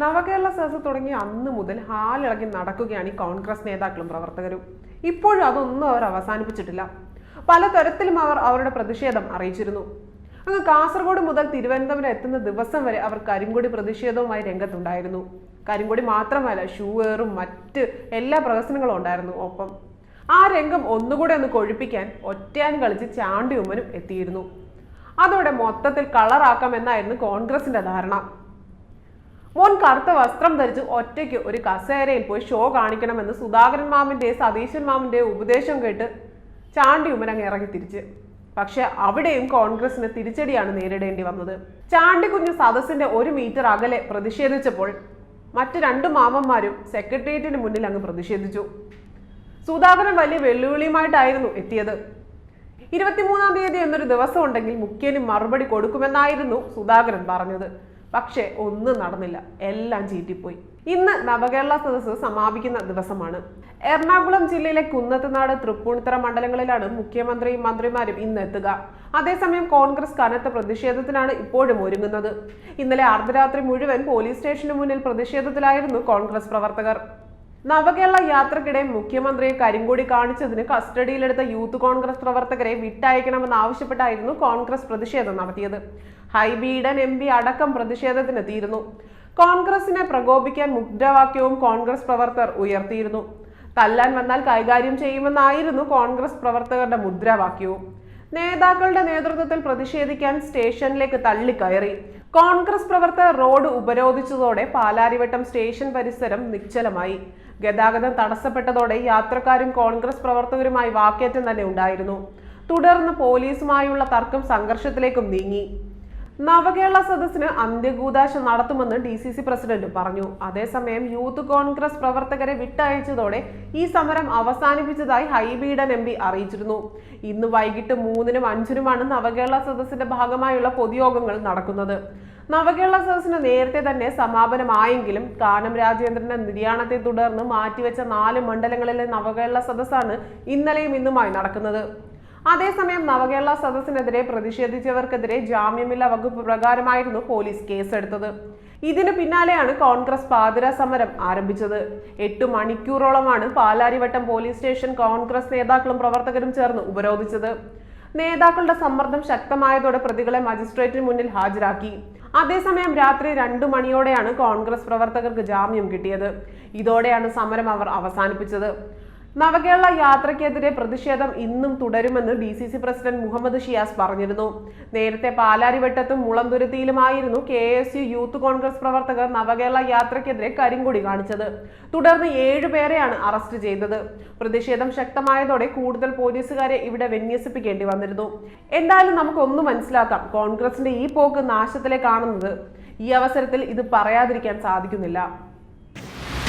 നവകേരള സദസ് തുടങ്ങിയ അന്ന് മുതൽ ഹാലിളകി നടക്കുകയാണ് ഈ കോൺഗ്രസ് നേതാക്കളും പ്രവർത്തകരും. ഇപ്പോഴും അതൊന്നും അവർ അവസാനിപ്പിച്ചിട്ടില്ല. പലതരത്തിലും അവർ അവരുടെ പ്രതിഷേധം അറിയിച്ചിരുന്നു. അങ്ങ് കാസർഗോഡ് മുതൽ തിരുവനന്തപുരം എത്തുന്ന ദിവസം വരെ അവർ കരിങ്കൊടി പ്രതിഷേധവുമായി രംഗത്തുണ്ടായിരുന്നു. കരിങ്കൊടി മാത്രമല്ല ഷൂവേറും മറ്റ് എല്ലാ പ്രഹസനങ്ങളും ഉണ്ടായിരുന്നു ഒപ്പം. ആ രംഗം ഒന്നുകൂടെ ഒന്ന് കൊഴിപ്പിക്കാൻ ഒറ്റയാൻ കളിച്ച് ചാണ്ടി ഉമ്മനും എത്തിയിരുന്നു. അതോടെ മൊത്തത്തിൽ കളറാക്കാമെന്നായിരുന്നു കോൺഗ്രസിന്റെ ധാരണ. മോൻ കറുത്ത വസ്ത്രം ധരിച്ച് ഒറ്റയ്ക്ക് ഒരു കസേരയിൽ പോയി ഷോ കാണിക്കണമെന്ന് സുധാകരൻ മാമിന്റെ സതീശൻ മാമിന്റെ ഉപദേശം കേട്ട് ചാണ്ടി ഉമ്മരങ്ങ് ഇറങ്ങി തിരിച്ച്. പക്ഷെ അവിടെയും കോൺഗ്രസിന് തിരിച്ചടിയാണ് നേരിടേണ്ടി വന്നത്. ചാണ്ടി കുഞ്ഞ് സദസ്സിന്റെ ഒരു മീറ്റർ അകലെ പ്രതിഷേധിച്ചപ്പോൾ മറ്റു രണ്ട് മാമന്മാരും സെക്രട്ടേറിയറ്റിന് മുന്നിൽ അങ്ങ് പ്രതിഷേധിച്ചു. സുധാകരൻ വലിയ വെല്ലുവിളിയുമായിട്ടായിരുന്നു എത്തിയത്. ഇരുപത്തിമൂന്നാം തീയതി എന്നൊരു ദിവസം ഉണ്ടെങ്കിൽ മുഖ്യന് മറുപടി കൊടുക്കുമെന്നായിരുന്നു സുധാകരൻ പറഞ്ഞത്. പക്ഷേ ഒന്നും നടന്നില്ല. എല്ലാം ചീറ്റിപ്പോയി. ഇന്ന് നവകേരള സദസ്സ് സമാപിക്കുന്ന ദിവസമാണ്. എറണാകുളം ജില്ലയിലെ കുന്നത്തുനാട് തൃപ്പൂണിത്തറ മണ്ഡലങ്ങളിലാണ് മുഖ്യമന്ത്രിയും മന്ത്രിമാരും ഇന്ന് എത്തുക. അതേസമയം കോൺഗ്രസ് കനത്ത പ്രതിഷേധത്തിനാണ് ഇപ്പോഴും ഒരുങ്ങുന്നത്. ഇന്നലെ അർദ്ധരാത്രി മുഴുവൻ പോലീസ് സ്റ്റേഷന് മുന്നിൽ പ്രതിഷേധത്തിലായിരുന്നു കോൺഗ്രസ് പ്രവർത്തകർ. നവകേരള യാത്രക്കിടെ മുഖ്യമന്ത്രിയെ കരിങ്കൊടി കാണിച്ചതിന് കസ്റ്റഡിയിലെടുത്ത യൂത്ത് കോൺഗ്രസ് പ്രവർത്തകരെ വിട്ടയക്കണമെന്ന് ആവശ്യപ്പെട്ടായിരുന്നു കോൺഗ്രസ് പ്രതിഷേധം നടത്തിയത്. ഹൈബീഡൻ എം പി അടക്കം പ്രതിഷേധത്തിനെത്തിയിരുന്നു കോൺഗ്രസിനെ പ്രകോപിക്കാൻ മുദ്രാവാക്യവും കോൺഗ്രസ് പ്രവർത്തകർ ഉയർത്തിയിരുന്നു. തല്ലാൻ വന്നാൽ കൈകാര്യം ചെയ്യുമെന്നായിരുന്നു കോൺഗ്രസ് പ്രവർത്തകരുടെ മുദ്രാവാക്യവും. നേതാക്കളുടെ നേതൃത്വത്തിൽ പ്രതിഷേധിക്കാൻ സ്റ്റേഷനിലേക്ക് തള്ളിക്കയറി. കോൺഗ്രസ് പ്രവർത്തകർ റോഡ് ഉപരോധിച്ചതോടെ പാലാരിവട്ടം സ്റ്റേഷൻ പരിസരം നിശ്ചലമായി. ഗതാഗതം തടസ്സപ്പെട്ടതോടെ യാത്രക്കാരും കോൺഗ്രസ് പ്രവർത്തകരുമായി വാക്കേറ്റം തന്നെ ഉണ്ടായിരുന്നു. തുടർന്ന് പോലീസുമായുള്ള തർക്കം സംഘർഷത്തിലേക്കും നീങ്ങി. നവകേരള സദസ്സിന് അന്ത്യകൂദാശ നടത്തുമെന്ന് ഡി സി സി പ്രസിഡന്റ് പറഞ്ഞു. അതേസമയം യൂത്ത് കോൺഗ്രസ് പ്രവർത്തകരെ വിട്ടയച്ചതോടെ ഈ സമരം അവസാനിപ്പിച്ചതായി ഹൈബീഡൻ എം പി അറിയിച്ചിരുന്നു. ഇന്ന് വൈകിട്ട് മൂന്നിനും അഞ്ചിനുമാണ് നവകേരള സദസ്സിന്റെ ഭാഗമായുള്ള പൊതുയോഗങ്ങൾ നടക്കുന്നത്. നവകേരള സദസ്സിന് നേരത്തെ തന്നെ സമാപനമായെങ്കിലും കാനം രാജേന്ദ്രന്റെ നിര്യാണത്തെ തുടർന്ന് മാറ്റിവെച്ച നാല് മണ്ഡലങ്ങളിലെ നവകേരള സദസ്സാണ് ഇന്നലെയും ഇന്നുമായി നടക്കുന്നത്. അതേസമയം നവകേരള സദസ്സിനെതിരെ പ്രതിഷേധിച്ചവർക്കെതിരെ ജാമ്യമില്ല വകുപ്പ് പ്രകാരമായിരുന്നു പോലീസ് കേസെടുത്തത്. ഇതിന് പിന്നാലെയാണ് കോൺഗ്രസ് പാതിര സമരം ആരംഭിച്ചത്. എട്ട് മണിക്കൂറോളമാണ് പാലാരിവട്ടം പോലീസ് സ്റ്റേഷൻ കോൺഗ്രസ് നേതാക്കളും പ്രവർത്തകരും ചേർന്ന് ഉപരോധിച്ചത്. നേതാക്കളുടെ സമ്മർദ്ദം ശക്തമായതോടെ പ്രതികളെ മജിസ്ട്രേറ്റിന് മുന്നിൽ ഹാജരാക്കി. അതേസമയം രാത്രി രണ്ടു മണിയോടെയാണ് കോൺഗ്രസ് പ്രവർത്തകർക്ക് ജാമ്യം കിട്ടിയത്. ഇതോടെയാണ് സമരം അവർ അവസാനിപ്പിച്ചത്. നവകേരള യാത്രയ്ക്കെതിരെ പ്രതിഷേധം ഇന്നും തുടരുമെന്ന് D C C president Muhammad Shiyas പറഞ്ഞിരുന്നു. നേരത്തെ പാലാരിവട്ടത്തും മുളന്തുരുത്തിയിലുമായിരുന്നു K S U youth Congress പ്രവർത്തകർ നവകേരള യാത്രയ്ക്കെതിരെ കരിങ്കൊടി കാണിച്ചത്. തുടർന്ന് ഏഴുപേരെയാണ് അറസ്റ്റ് ചെയ്തത്. പ്രതിഷേധം ശക്തമായതോടെ കൂടുതൽ പോലീസുകാരെ ഇവിടെ വിന്യസിപ്പിക്കേണ്ടി വന്നിരുന്നു. എന്തായാലും നമുക്കൊന്ന് മനസ്സിലാക്കാം കോൺഗ്രസിന്റെ ഈ പോക്ക് നാശത്തിലേക്കാണെന്നത്. ഈ അവസരത്തിൽ ഇത് പറയാതിരിക്കാൻ സാധിക്കുന്നില്ല.